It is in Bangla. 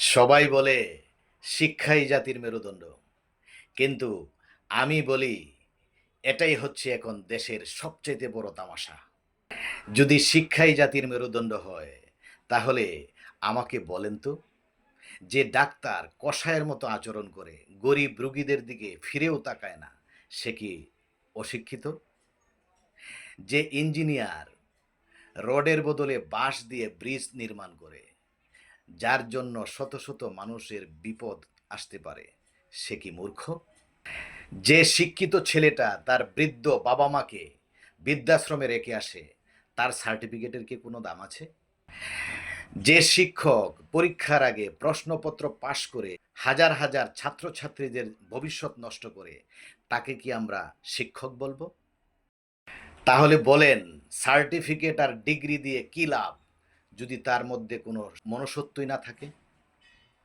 সবাই বলে শিক্ষাই জাতির মেরুদণ্ড। কিন্তু আমি বলি, এটাই হচ্ছে এখন দেশের সবচেয়ে বড় তামাশা। যদি শিক্ষাই জাতির মেরুদণ্ড হয়, তাহলে আমাকে বলেন তো, যে ডাক্তার কষায়ের মতো আচরণ করে গরিব রুগীদের দিকে ফিরেও তাকায় না, সে কি অশিক্ষিত? যে ইঞ্জিনিয়ার রডের বদলে বাঁশ দিয়ে ব্রিজ নির্মাণ করে যার জন্য শত শত মানুষের বিপদ আসতে পারে। সে কি মূর্খ? যে শিক্ষিত ছেলেটা তার বৃদ্ধ বাবা মাকে বৃদ্ধাশ্রমে রেখে আসে, তার সার্টিফিকেটের কি কোনো দাম আছে? যে শিক্ষক পরীক্ষার আগে প্রশ্নপত্র পাশ করে হাজার হাজার ছাত্রছাত্রীদের ভবিষ্যৎ নষ্ট করে, তাকে কি আমরা শিক্ষক বলব? তাহলে বলেন, সার্টিফিকেট আর ডিগ্রি দিয়ে কি লাভ? যদি তার মধ্যে কোনো মনসত্বই না থাকে